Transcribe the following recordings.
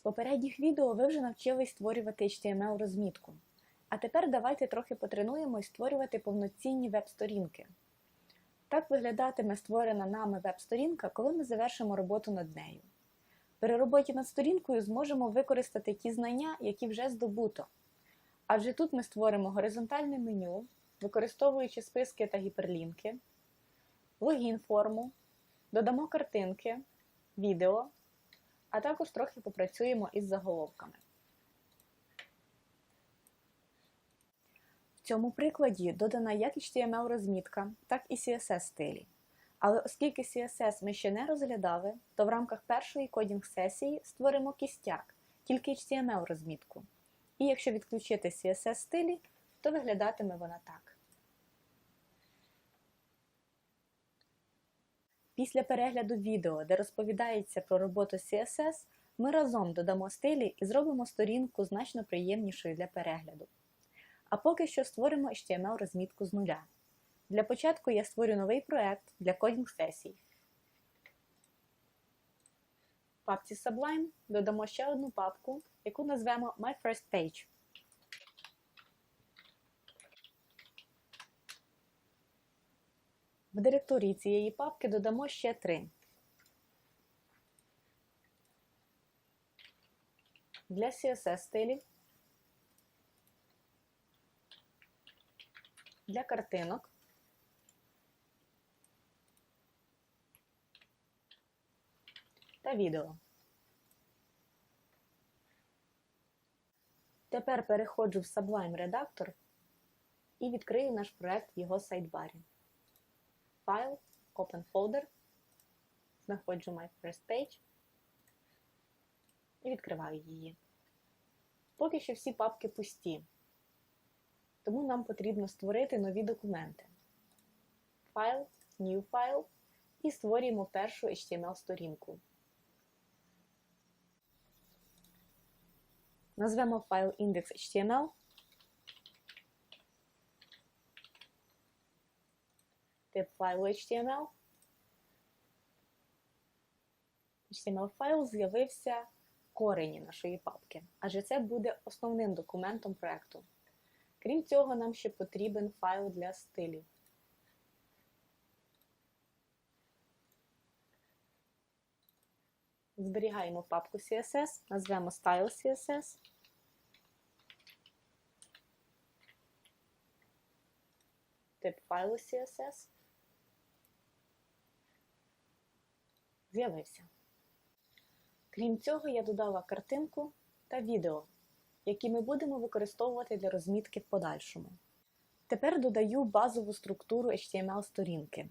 З попередніх відео ви вже навчились створювати HTML-розмітку. А тепер давайте трохи потренуємось створювати повноцінні веб-сторінки. Так виглядатиме створена нами веб-сторінка, коли ми завершимо роботу над нею. При роботі над сторінкою зможемо використати ті знання, які вже здобуто. Адже тут ми створимо горизонтальне меню, використовуючи списки та гіперлінки, логін форму, додамо картинки, відео, а також трохи попрацюємо із заголовками. В цьому прикладі додана як HTML-розмітка, так і CSS-стилі. Але оскільки CSS ми ще не розглядали, то в рамках першої кодінг-сесії створимо кістяк, тільки HTML-розмітку. І якщо відключити CSS-стилі, то виглядатиме вона так. Після перегляду відео, де розповідається про роботу CSS, ми разом додамо стилі і зробимо сторінку значно приємнішою для перегляду. А поки що створимо HTML-розмітку з нуля. Для початку я створю новий проект для кодінг-сесій. В папці Sublime додамо ще одну папку, яку назвемо My First Page. В директорії цієї папки додамо ще три. Для CSS стилів, для картинок, та відео. Тепер переходжу в Sublime редактор і відкрию наш проект в його сайдбарі. Файл, Open Folder, знаходжу My First Page і відкриваю її. Поки що всі папки пусті, тому нам потрібно створити нові документи. Файл, New File і створюємо першу HTML-сторінку. Назвемо файл index.html. Тип файлу HTML. HTML-файл з'явився в корені нашої папки, адже це буде основним документом проєкту. Крім цього, нам ще потрібен файл для стилів. Зберігаємо папку CSS, назвемо Style CSS. Тип файлу CSS. З'явився. Крім цього, я додала картинку та відео, які ми будемо використовувати для розмітки в подальшому. Тепер додаю базову структуру HTML-сторінки.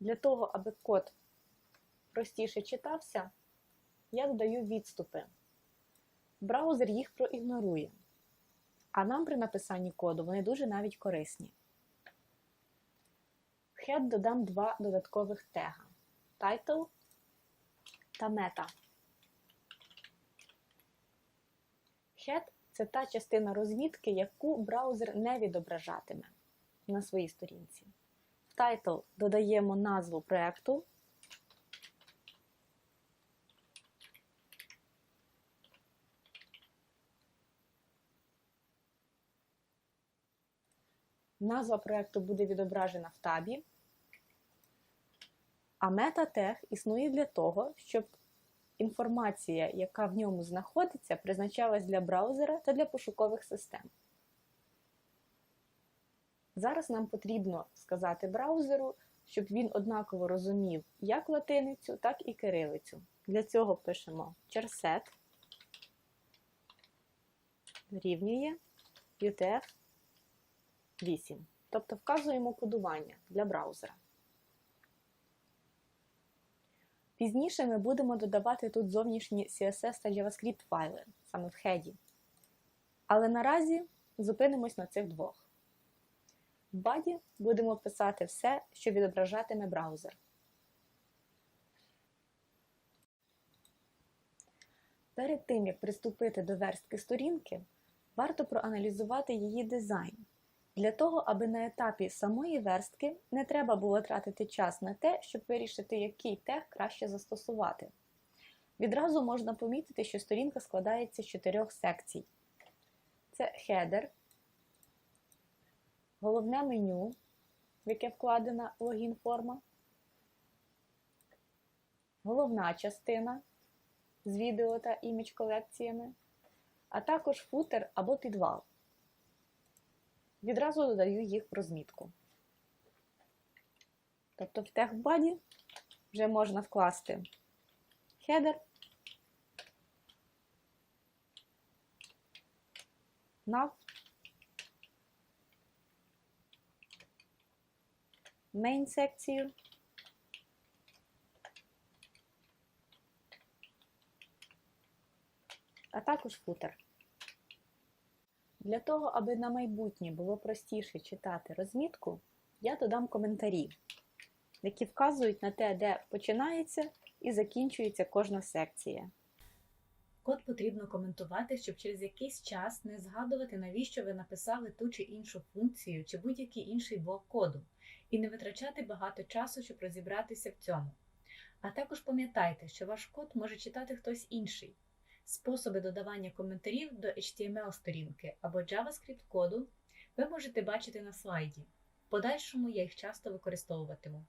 Для того, аби код простіше читався, я додаю відступи. Браузер їх проігнорує, а нам при написанні коду вони дуже навіть корисні. В head додам два додаткових тега title та meta. Head – це та частина розмітки, яку браузер не відображатиме на своїй сторінці. В title додаємо назву проєкту. Назва проєкту буде відображена в табі, а мета-тег існує для того, щоб інформація, яка в ньому знаходиться, призначалась для браузера та для пошукових систем. Зараз нам потрібно сказати браузеру, щоб він однаково розумів як латиницю, так і кирилицю. Для цього пишемо charset рівнює UTF-8. Тобто вказуємо кодування для браузера. Пізніше ми будемо додавати тут зовнішні CSS та JavaScript файли, саме в хеді. Але наразі зупинимось на цих двох. В баді будемо писати все, що відображатиме браузер. Перед тим, як приступити до верстки сторінки, варто проаналізувати її дизайн Для того, аби на етапі самої верстки не треба було тратити час на те, щоб вирішити, який тег краще застосувати. Відразу можна помітити, що сторінка складається з чотирьох секцій: це хедер, головне меню, в яке вкладена логін-форма, головна частина з відео та імідж колекціями, а також футер або підвал. Відразу додаю їх в розмітку. Тобто в тегбаді вже можна вкласти хедер, nav, main секцію, а також футер. Для того, аби на майбутнє було простіше читати розмітку, я додам коментарі, які вказують на те, де починається і закінчується кожна секція. Код потрібно коментувати, щоб через якийсь час не згадувати, навіщо ви написали ту чи іншу функцію чи будь-який інший блок коду, і не витрачати багато часу, щоб розібратися в цьому. А також пам'ятайте, що ваш код може читати хтось інший. Способи додавання коментарів до HTML-сторінки або JavaScript коду ви можете бачити на слайді. В подальшому я їх часто використовуватиму.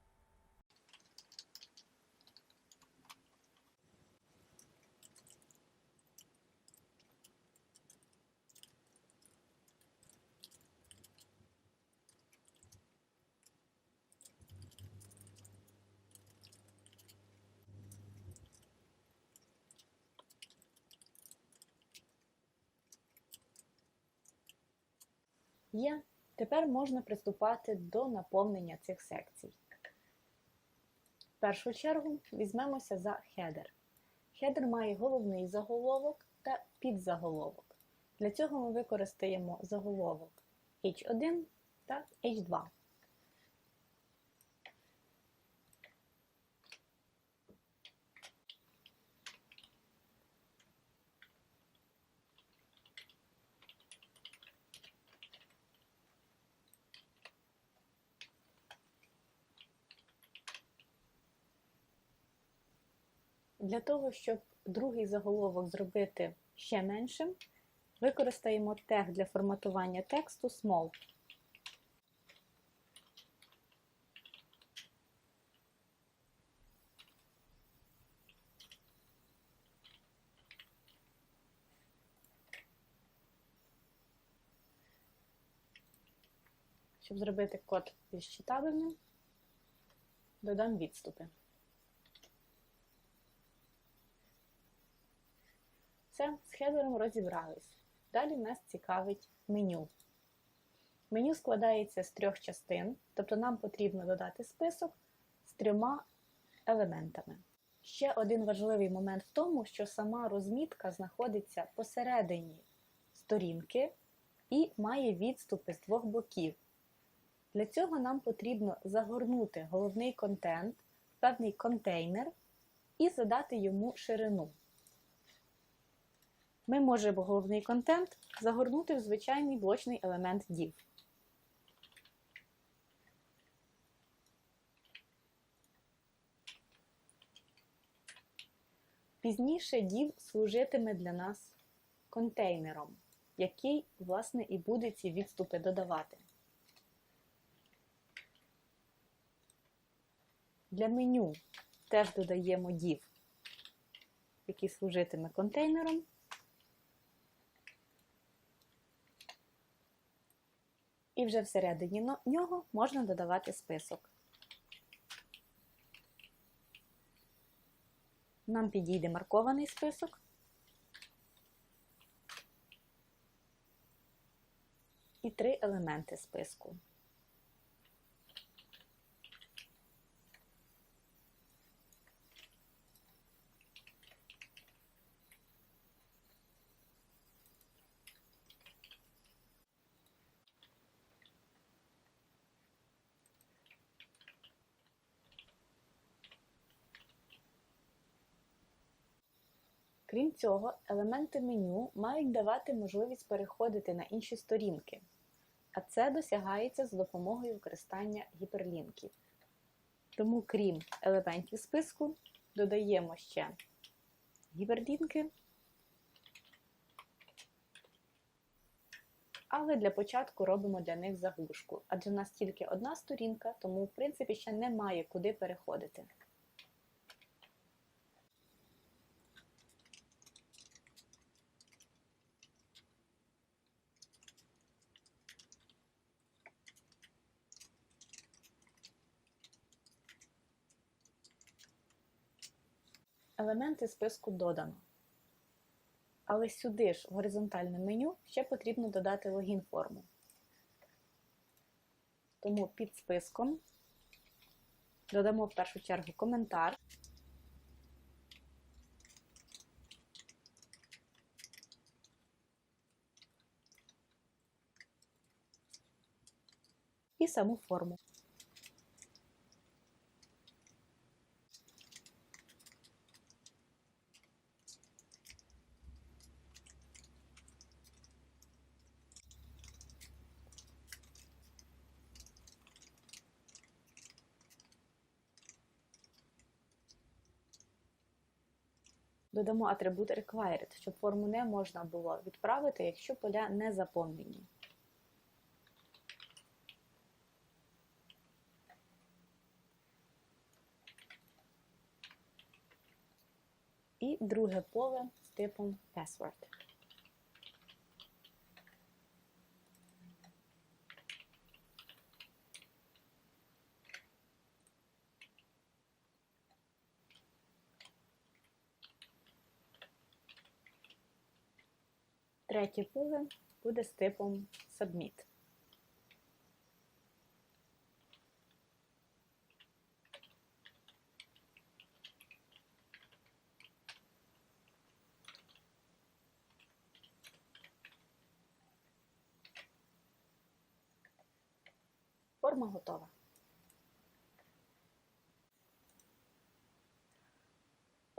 Є. Тепер можна приступати до наповнення цих секцій. В першу чергу візьмемося за хедер. Хедер має головний заголовок та підзаголовок. Для цього ми використаємо заголовок H1 та H2. Для того, щоб другий заголовок зробити ще меншим, використаємо тег для форматування тексту small. Щоб зробити код більш читабельним, додам відступи. Все, з хедером розібрались. Далі нас цікавить меню. Меню складається з трьох частин, тобто нам потрібно додати список з трьома елементами. Ще один важливий момент в тому, що сама розмітка знаходиться посередині сторінки і має відступи з двох боків. Для цього нам потрібно загорнути головний контент в певний контейнер і задати йому ширину. Ми можемо головний контент загорнути в звичайний блочний елемент div. Пізніше div служитиме для нас контейнером, який, власне, і буде ці відступи додавати. Для меню теж додаємо div, який служитиме контейнером. І вже всередині нього можна додавати список. Нам підійде маркований список. І три елементи списку. Крім цього, елементи меню мають давати можливість переходити на інші сторінки. а це досягається за допомогою використання гіперлінків. Тому, крім елементів списку, додаємо ще гіперлінки. Але для початку робимо для них заглушку, адже в нас тільки одна сторінка, тому в принципі ще немає куди переходити. Елементи списку додано. Але сюди ж в горизонтальне меню ще потрібно додати логін форму. Тому під списком додамо в першу чергу коментар. І саму форму. Додамо атрибут required, щоб форму не можна було відправити, якщо поля не заповнені. І друге поле з типом password. Третє поле буде з типом Submit. Форма готова.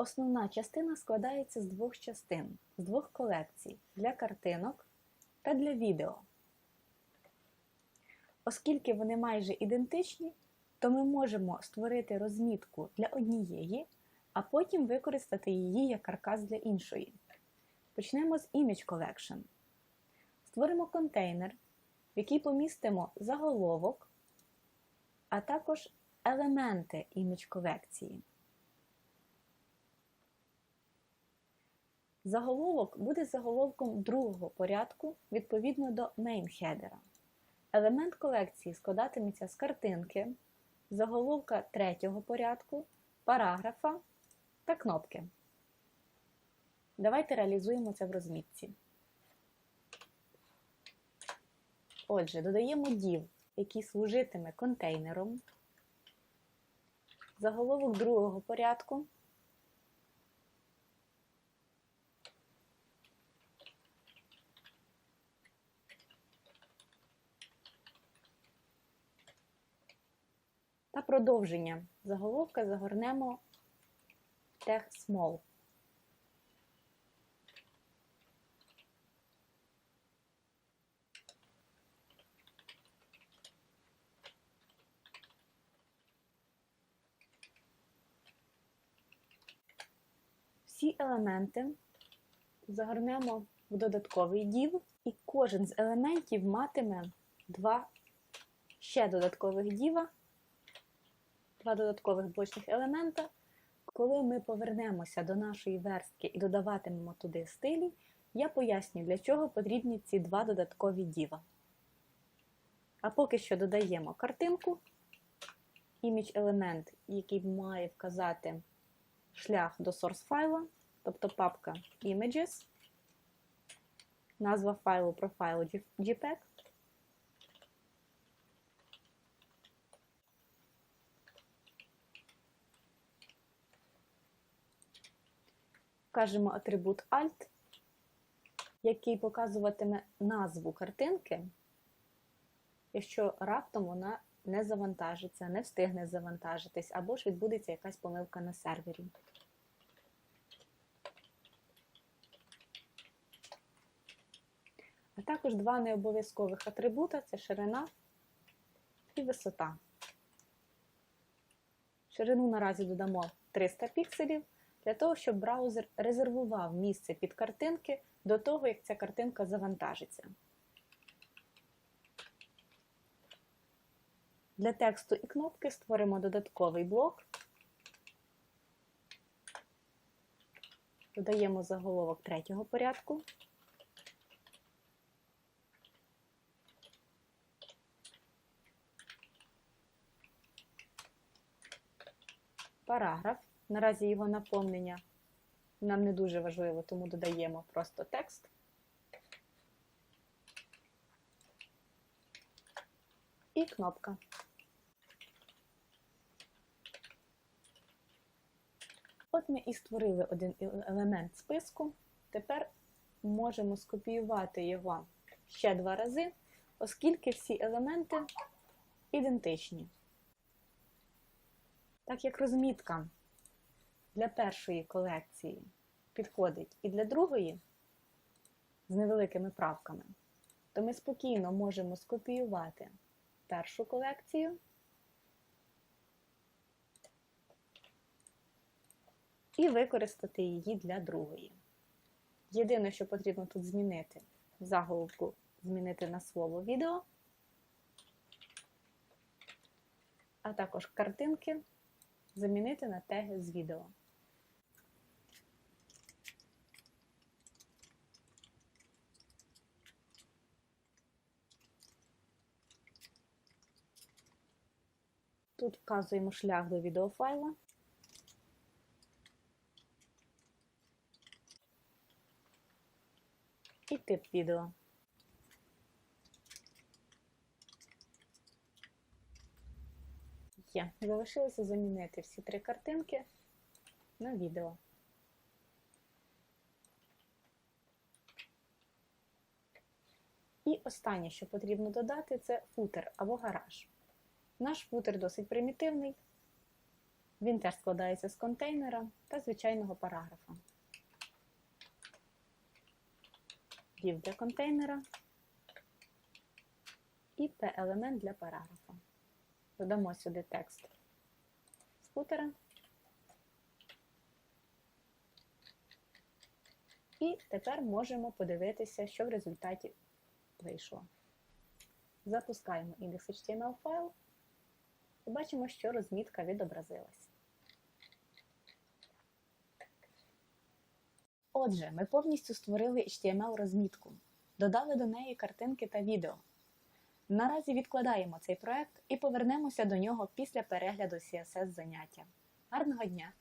Основна частина складається з двох частин, з двох колекцій для картинок та для відео. Оскільки вони майже ідентичні, то ми можемо створити розмітку для однієї, а потім використати її як каркас для іншої. Почнемо з Image Collection. Створимо контейнер, в який помістимо заголовок, а також елементи імідж колекції. Заголовок буде заголовком другого порядку відповідно до header. Елемент колекції складатиметься з картинки, заголовка третього порядку, параграфа та кнопки. Давайте реалізуємо це в розмітці. Отже, додаємо div, який служитиме контейнером, заголовок другого порядку. Продовження. Заголовка загорнемо. В тег small. Всі елементи загорнемо в додатковий div, і кожен з елементів матиме два ще додаткових діва, два додаткових блочних елемента. Коли ми повернемося до нашої верстки і додаватимемо туди стилі, я поясню, для чого потрібні ці два додаткові діва. А поки що додаємо картинку, імідж елемент, який має вказати шлях до source файла, тобто папка Images, назва файлу профайлу JPEG. Вкажемо атрибут Alt, який показуватиме назву картинки, якщо раптом вона не завантажиться, не встигне завантажитись, або ж відбудеться якась помилка на сервері. А також два необов'язкових атрибута це ширина і висота. Ширину наразі додамо 300 пікселів для того, щоб браузер резервував місце під картинки до того, як ця картинка завантажиться. Для тексту і кнопки створимо додатковий блок. Додаємо заголовок третього порядку. Параграф. Наразі його наповнення нам не дуже важливо, тому додаємо просто текст. І кнопка. От ми і створили один елемент списку. Тепер можемо скопіювати його ще два рази, оскільки всі елементи ідентичні. Так як розмітка для першої колекції підходить і для другої з невеликими правками, то ми спокійно можемо скопіювати першу колекцію і використати її для другої. Єдине, що потрібно тут змінити, заголовку змінити на слово відео, а також картинки замінити на теги з відео. Тут вказуємо шлях до відеофайла. І тип відео. Є. Залишилося замінити всі три картинки на відео. І останнє, що потрібно додати, це футер або гараж. Наш футер досить примітивний. Він теж складається з контейнера та звичайного параграфа. Div для контейнера і P-елемент для параграфа. Додамо сюди текст з футера. І тепер можемо подивитися, що в результаті вийшло. Запускаємо index.html файл і бачимо, що розмітка відобразилась. Отже, ми повністю створили HTML-розмітку, додали до неї картинки та відео. Наразі відкладаємо цей проект і повернемося до нього після перегляду CSS заняття. Гарного дня!